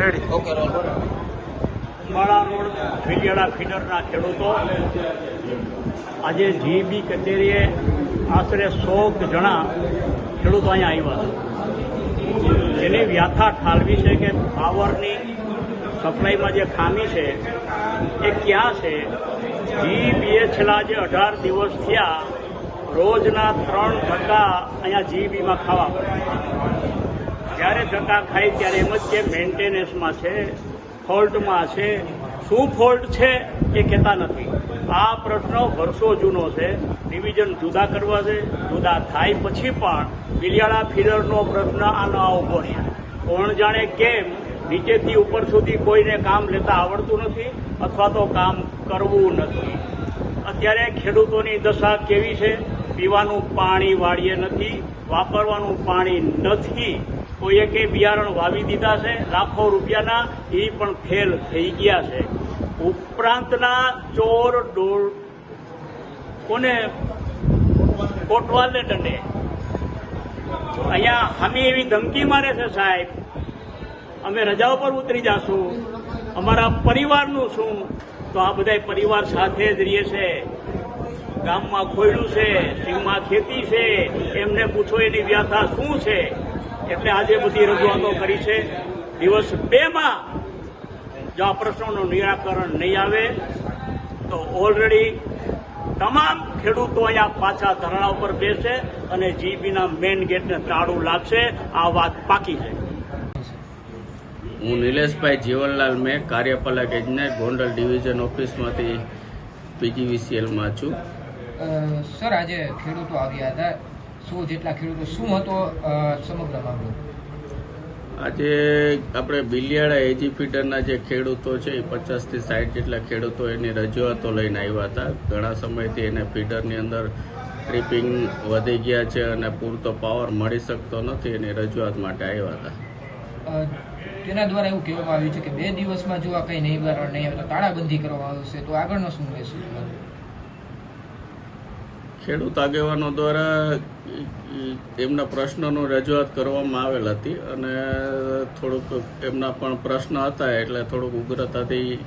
Ready. Okay Ambala road Philiyala ફીડરના ખેડૂતો. આજે GB કચેરીએ આશરે સો જણા ખેડૂતો અહીંયા આવ્યા છે. જેની વ્યાથા ઠાલવી છે કે પાવરની સપ્લાયમાં જે ખામી છે એ ક્યાં છે? જીબીએ છેલ્લા જે અઢાર દિવસ થયા રોજના ત્રણ ટકા અહીંયા જીબીમાં ખાવા પડે જ્યારે ધક્કા ખાય ત્યારે એમ જ કે મેન્ટેનન્સમાં છે, ફોલ્ટમાં છે. શું ફોલ્ટ છે એ કહેતા નથી. આ પ્રશ્ન વર્ષો જૂનો છે. ડિવિઝન જુદા કરવા છે. જુદા થાય પછી પણ બિલિયાળા ફીડરનો પ્રશ્ન આનો આ ઊભો છે. કોણ જાણે કેમ નીચેથી ઉપર સુધી કોઈને કામ લેતા આવડતું નથી અથવા તો કામ કરવું નથી. અત્યારે ખેડૂતોની દશા કેવી છે? પીવાનું પાણી વાળીએ નથી, વાપરવાનું પાણી નથી. કોઈએ કે બિયારણ વાવી દીધા છે, લાખો રૂપિયાના, એ પણ ફેલ થઈ ગયા છે. ઉપરાંતના ચોર ડોળ કોને? કોટવાલને દંડે. અહીંયા અમે એવી ધમકી મારે છે સાહેબ. અમે રજા ઉપર ઉતરી જાશું. અમારા પરિવારનું શું? તો આ બધા પરિવાર સાથે જ રહીએ છે. ગામમાં ખોયડું છે, સિંહમાં ખેતી છે. એમને પૂછો એની વ્યાથા શું છે? એટલે આજે બધી રજૂઆતો કરી છે. દિવસ બેમાં જો આ પ્રશ્નોનું નિરાકરણ નહીં આવે તો ઓલરેડી તમામ ખેડૂતો અહીંયા પાછા ધરણા ઉપર બેસે અને જીબીના મેઇન ગેટને તાળું લાગશે આ વાત પાકી છે. હું નિલેશભાઈ જીવનલાલ મેં કાર્યપાલક એજને ગોંડલ ડિવિઝન ઓફિસમાંથી પીજીવીસીએલમાં છું. સર આજે ખેડૂતો આવ્યા હતા. સો જેટલા ખેડૂતો શું હતો સમગ્ર મામલો? આજે આપણે બિલિયાળા એજી ફીડરના જે ખેડૂતો છે એ પચાસથી સાઠ જેટલા ખેડૂતો એની રજૂઆતો લઈને આવ્યા હતા. ઘણા સમયથી એને ફીડરની અંદર ટ્રીપિંગ વધી ગયા છે અને પૂરતો પાવર મળી શકતો નથી એની રજૂઆત માટે આવ્યા હતા. તેના દ્વારા એવું કહેવામાં આવ્યું છે કે બે દિવસમાં જો આ કંઈ નહીં બરાબર નહીં આવે તો તાળાબંધી કરવામાં આવશે તો આગળનો શું રહેશે ખેડૂત આગેવાનો દ્વારા એમના પ્રશ્નોનું રજૂઆત કરવામાં આવેલ હતી અને થોડુંક એમના પણ પ્રશ્ન હતા એટલે થોડુંક ઉગ્રતાથી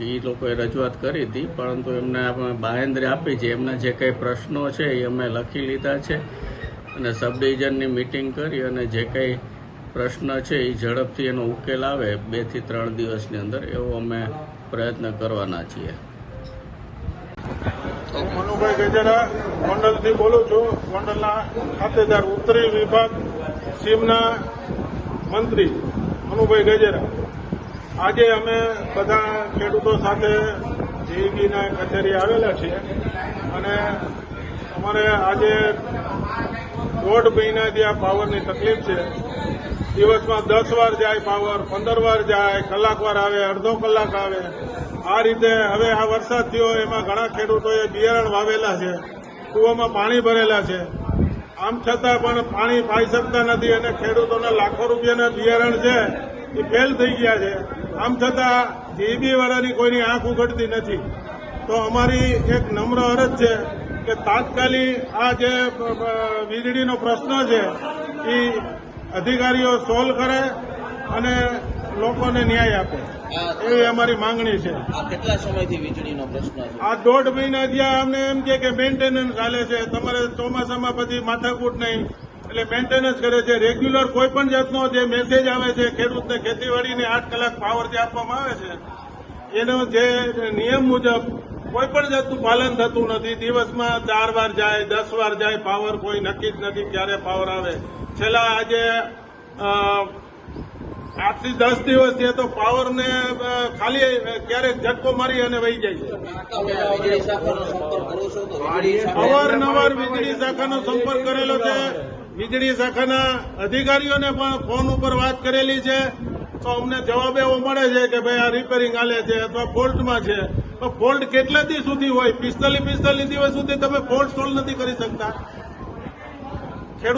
એ લોકોએ રજૂઆત કરી હતી. પરંતુ એમને આપણે બાહેંધરી આપી છે. એમના જે કંઈ પ્રશ્નો છે એ અમે લખી લીધા છે અને સબ ડિવિઝનની મિટિંગ કરી અને જે કંઈ પ્રશ્ન છે એ ઝડપથી એનો ઉકેલ આવે બેથી ત્રણ દિવસની અંદર એવો અમે પ્રયત્ન કરવાના છીએ. મનુભાઈ ગજેરા ગોંડલથી બોલું છું. ગોંડલના ખાતેદાર ઉત્તરી વિભાગ સીમના મંત્રી મનુભાઈ ગજેરા. આજે અમે બધા ખેડૂતો સાથે જીઈબીના કચેરી આવેલા છીએ અને અમારે આજે દોઢ મહિનાથી આ પાવરની તકલીફ છે. દિવસમાં દસ વાર જાય પાવર, પંદર વાર જાય, કલાક વાર આવે, અડધો કલાક આવે. આ રીતે હવે આ વરસાદ થયો, એમાં ઘણા ખેડૂતોએ બિયારણ વાવેલા છે, કૂવામાં પાણી ભરેલા છે. આમ છતાં પણ પાણી પાઈ શકતા નથી અને ખેડૂતોના લાખો રૂપિયાના બિયારણ છે, એ ફેલ થઈ ગયા છે. આમ છતાં જીબી વાળાની કોઈની આંખ ઉઘડતી નથી. તો અમારી એક નમ્ર અરજ છે કે તાત્કાલિક આ જે વીજળીનો પ્રશ્ન છે એ અધિકારીઓ સોલ્વ કરે અને લોકોને ન્યાય આપે. એવી અમારી માંગણી છે. આ કેટલા સમયથી વીજળીનો પ્રશ્ન આ દોઢ મહિના જ્યાં અમને એમ કે કે મેન્ટેનન્સ ચાલે છે. તમારે ચોમાસામાં પછી માથાકૂટ નહીં. એટલે મેન્ટેનન્સ કરે છે. રેગ્યુલર કોઈ પણ જાતનો જે મેસેજ આવે છે ખેડૂતને ખેતીવાડીને આઠ કલાક પાવર જે આપવામાં આવે છે એનો જે નિયમ મુજબ કોઈ પણ જાતનું પાલન થતું નથી. દિવસમાં ચાર વાર જાય, દસ વાર જાય પાવર કોઈ નક્કી જ નથી ક્યારે પાવર આવે. છેલ્લા આજે આજથી દસ દિવસ છે તો પાવરને ખાલી ક્યારેક ઝટકો મારી અને વહી જાય અવારનવાર વીજળી શાખાનો સંપર્ક કરેલો છે. વીજળી શાખાના અધિકારીઓને પણ ફોન ઉપર વાત કરેલી છે. તો અમને જવાબ એવો મળે છે કે ભાઈ આ રિપેરિંગ હાલે છે અથવા ફોલ્ટમાં છે. ફોલ્ટ કેટલા દિવસ સુધી હોય? પિસ્તાલીસ પિસ્તાલીસ દિવસ સુધી તમે ફોલ્ટ સોલ્વ નથી કરી શકતા.